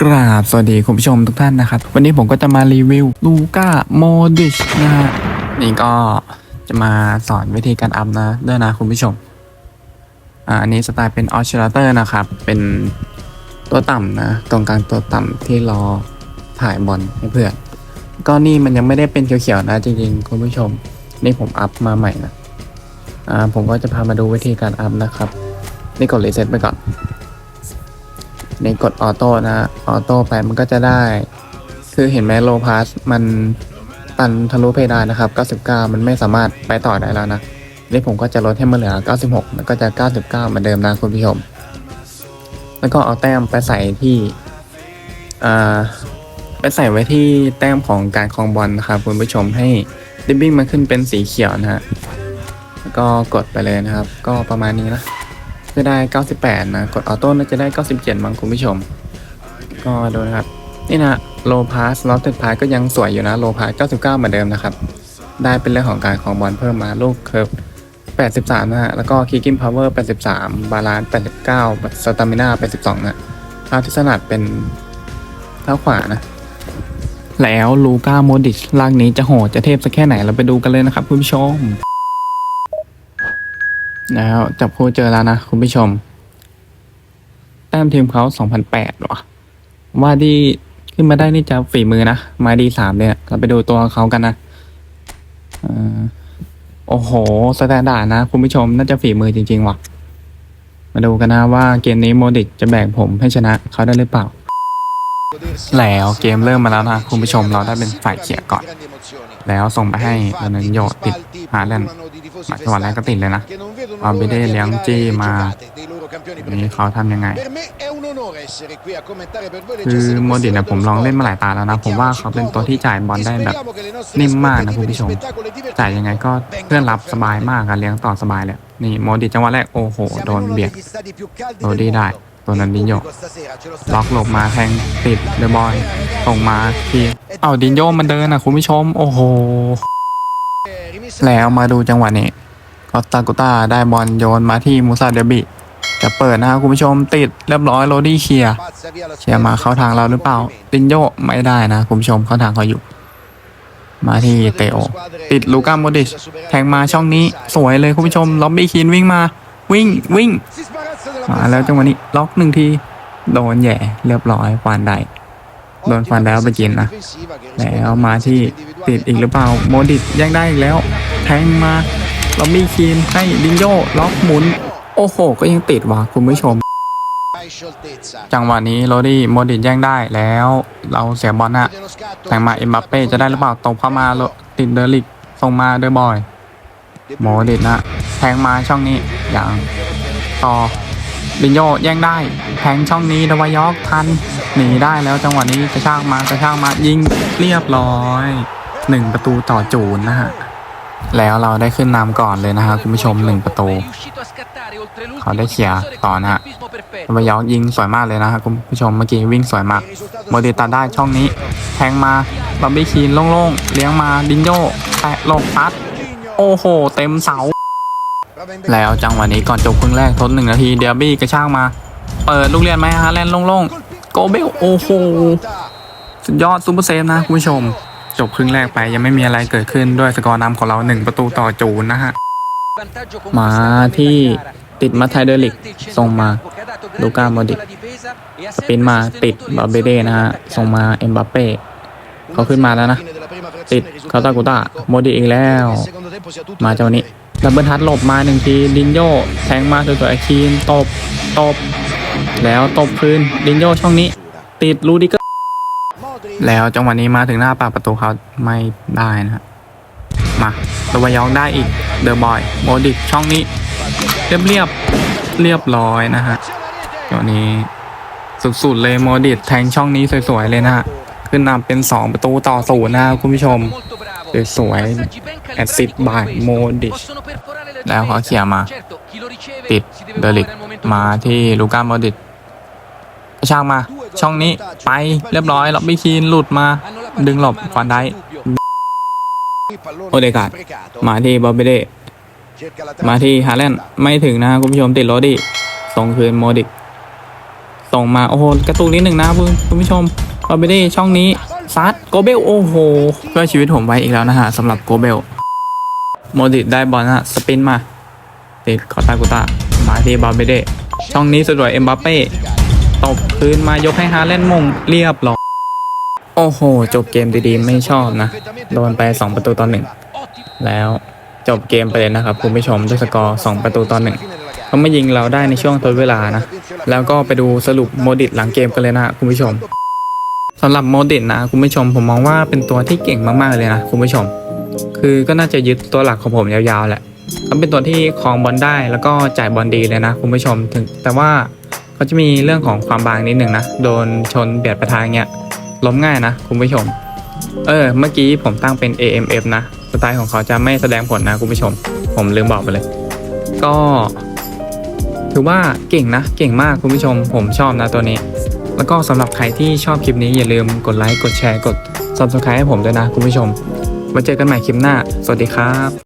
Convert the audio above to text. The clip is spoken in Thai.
กราบ สวัสดีคุณผู้ชมทุกท่านนะครับ วันนี้ผมก็จะมารีวิวลูก้าโมดิชนะฮะนี่ก็จะมาสอนวิธีการอัพนะด้วยนะคุณผู้ชม อ่าอันนี้สไตล์เป็นออ c ชิลเตอร์นะครับ เป็นตัวต่ำนะตรงกลางตัวต่ำที่รอถ่ายบอลให้เพื่อนก็นี่มันยังไม่ได้เป็นเขียวๆนะจริงๆคุณผู้ชม นี่ผมอัพมาใหม่นะอ่าผมก็จะพามาดูวิธีการอัพนะครับ นี่กดรีเซ็ตไปก่อน ในกดออโต้นะออโต้ไปมันก็จะได้ คือเห็นไหมโลพาสมันตันทะลุเพดานนะครับ 99 มันไม่สามารถไปต่อได้แล้วนะนี่ผมก็จะลดให้มันเหลือ 96 แล้วก็จะ 99 เหมือนเดิมนะคุณผู้ชม แล้วก็เอาแต้มไปใส่ที่อ่าไปใส่ไว้ที่แต้มของการครองบอลนะครับคุณผู้ชมให้ดิบบิ้งมันขึ้นเป็นสีเขียวนะฮะแล้วก็กดไปเลยนะครับ ก็ประมาณนี้นะ จะได้ 98 นะ กดออโต้น่าจะได้ 97มั้งคุณผู้ชม ก็ดูนะครับ นี่นะโลพาสล็อตเต็ดพาก็ยังสวยอยู่นะโลพาส99 เหมือนเดิมนะครับ ได้เป็นเรื่องของการของบอลเพิ่มมาลูกเคิร์ฟ83 นะฮะ แล้วก็คิกกิ้งพาวเวอร์ 83 บาลานซ์ 89สตามิน่า82 นะเท้าที่สนัดเป็นเท้าขวานะ แล้วลูก้าโมดิชลากนี้จะโหดจะเทพสักแค่ไหนเราไปดูกันเลยนะครับคุณผู้ชม แล้วจับคู่เจอแล้วนะคุณผู้ชม แต้มทีมเขา2008ว่ะว่าดีขึ้นมาได้นี่จะฝีมือนะ มาดีสามเนี่ย เราไปดูตัวเขากันนะออโอ้โห สแตนดาร์ดนะ คุณผู้ชมน่าจะฝีมือจริง ๆ ว่ะ มาดูกันนะว่าเกมนี้โมดิกจะแบกผมให้ชนะเขาได้หรือเปล่า แล้วเกมเริ่มมาแล้วนะ คุณผู้ชมเราได้เป็นฝ่ายเขียก่อน แล้วส่งไปให้ดนนโยติดหาแลนด์มาจังหวะแรกก็ติดเลยนะ เอาไปได้เลี้ยงจี้มานี่เขาทำยังไง คือโมดิดินนนะนะผมลองเล่นมาหลายตาแล้วนะ ผมว่าเขาเป็นตัวที่จ่ายบอลได้แบบนิ่มมากนะคุณผู้ชม จ่ายยังไงก็เพื่อนรับสบายมากอะเลี้ยงต่อสบายเลยนี่โมดิจังหวะแรกโอ้โหโดนเบียดโรดี้ได้ตัวนั้นดินโยล็ล็อกหลบมาแทงติดเดอะบออลยส่งมาทีเอาดินโยมันเดินอะคุณผู้ชม โอ้โห แล้แล้วมาดูจังหวะนี้ อสตากุต้าได้บอลโยนมาที่มูซาเดบิจะเปิดนะครับคุณผู้ชมติดเรียบร้อยโรดี้เคลียร์เชีเชียร์มาเข้าทางเราหรือเปล่าล่าดินโยไม่ได้นะคุณผู้ชมเข้าทางเขาอยู่ มาที่เตโอ ติดลูก้าโมดิชแทงมาช่องนี้สวยเลยคุณผู้ชมล็อบบี้คีนวิ่งมา วิ่งวิ่งมาแล้วจังหวะนี้ล็อกหนึ่งทีโดนแย่เรียบร้อยฟันได้โดนฟันแล้วไปกินนะ แล้วมาที่ที่ติดอีกหรือเปล่าโมดิชแย่งได้อีกแล้ว แทงมา ล็อบบี้คีนให้ดินโยล็อกหมุน โอ้โห ก็ยังติดว่ะคุณผู้ชม จังหวะนี้โรดี้โมดิแย่งได้แล้ว เราเสียบอลฮะแต่งมาเอ็มบัปเป้จะได้หรือเปล่าตรงเข้ามาติดเดอลิกส่งมาเดอร์บอยโมดินะแทงมาช่องนี้อย่างต่อดินโยแย่งได้แทงช่องนี้ดวายอกทันหนีได้แล้วจังหวะนี้กระชากมากระชากมายิงเรียบร้อยหนึ่งประตูต่อจูนนะฮะ แล้วเราได้ขึ้นนำก่อนเลยนะฮะคุณผู้ชมหนึ่งประตู เขาได้เขี่ยต่อนะฮะดวายอกยิงสวยมากเลยนะฮะคุณผู้ชมเมื่อกี้วิ่งสวยมากโมดิตัดได้ช่องนี้ แทงมาบับบี้คีนโล่งๆ เลี้ยงมาดินโยแตะหลบพัด โอ้โห เต็มเสา แล้วจังหวะนี้ก่อนจบครึ่งแรกทดหนึ่งนาทีเดียบี้กระชากมา เปิดลูกเรียนไหมฮะแลนโล่งๆ โกเบลโอ้โหสุดยอดซูเปอร์เซฟนะคุณผู้ชม จบครึ่งแรกไปยังไม่มีอะไรเกิดขึ้นด้วยสกอร์นำของเราหนึ่งประตูต่อจูนนะฮะ มาที่ติดมาไทเดอร์ลิกส่งมาลูก้าโมดิกกสปิปินมาติดบาเบเดนะฮะ ส่งมาเอ็มบัปเป้เขาขึ้นมาแล้วนะ ติดคาตากุต้าโมดิอีกแล้ว มาเจ้านี้ดับเบิลทัดหลบมาหนึ่งทีดินโยแทงมาสวยๆคีนตบตบ แล้วตบคืนดินโยช่องนี้ ติดลูดิเก แล้วจังหวะนี้มาถึงหน้าปากประตูเขาไม่ได้นะฮะมาตัวยองได้อีกเดอะบอยโมดิช่องนี้ เรียบเรียบเรียบร้อยนะฮะตัวนี้สุดๆเลยโมดิแทงช่องนี้สวยๆเลยนะฮะขึ้นนำเป็น 2 ประตูต่อศูนย์นะคุณผู้ชมสวยๆแอดซิดบายโมดิชแล้วเขาเขี่ยมา ติดเดลิกมาที่ลูก้าโมดิกกระชากมา ช่องนี้ไปเรียบร้อยล็อบบี้คีนหลุดมา ดึงหลบฟันได้โอเดกาดมาที่บอบเบเดมามาที่ฮาแลนด์ไม่ถึงนะคุณผู้ชมติดโรดี้ส่งคืนโมดิกส่งมาโอ้โหกระตุกนิดหนึ่งนะคุณผู้ชมบาร์เบเด้ช่องนี้ซัดโกเบลโอ้โหช่วยชีวิตผมไว้อีกแล้วนะฮะสำหรับโกเบลโมดิได้บอลนะสปินมาติดคอตากุตามาที่บาร์เบเด้ช่องนี้สะดวกเอ็มบัปเป้ ตบคืนมายกให้ฮาเล่นมงเรียบร้อยโอ้โห จบเกมดีๆ ไม่ชอบนะ โดนไป 2 ประตูต่อหนึ่งแล้วจบเกมไปเลยนะครับ คุณผู้ชมด้วยสกอร์ 2 ประตูต่อหนึ่งเขาไม่ยิงเราได้ในช่วงทดเวลานะ แล้วก็ไปดูสรุปโมดิตหลังเกมกันเลยนะคุณผู้ชมสำหรับโมดิตนะคุณผู้ชมผมมองว่าเป็นตัวที่เก่งมากๆเลยนะคุณผู้ชม คือก็น่าจะยึดตัวหลักของผมยาวๆแหละเขาเป็นตัวที่ครองบอลได้แล้วก็จ่ายบอลดีเลยนะคุณผู้ชมถึงแต่ว่า เขาจะมีเรื่องของความบางนิดหนึ่งนะ โดนชนเบียดประทานเงี้ยล้มง่ายนะคุณผู้ชม เออ เมื่อกี้ผมตั้งเป็น AMF นะ สไตล์ของเขาจะไม่แสดงผลนะคุณผู้ชม ผมลืมบอกไปเลย ก็ ถือว่าเก่งนะ เก่งมากคุณผู้ชม ผมชอบนะตัวนี้ แล้วก็สำหรับใครที่ชอบคลิปนี้อย่าลืมกดไลค์ กดแชร์ กด subscribe ให้ผมด้วยนะคุณผู้ชม มาเจอกันใหม่คลิปหน้า สวัสดีครับ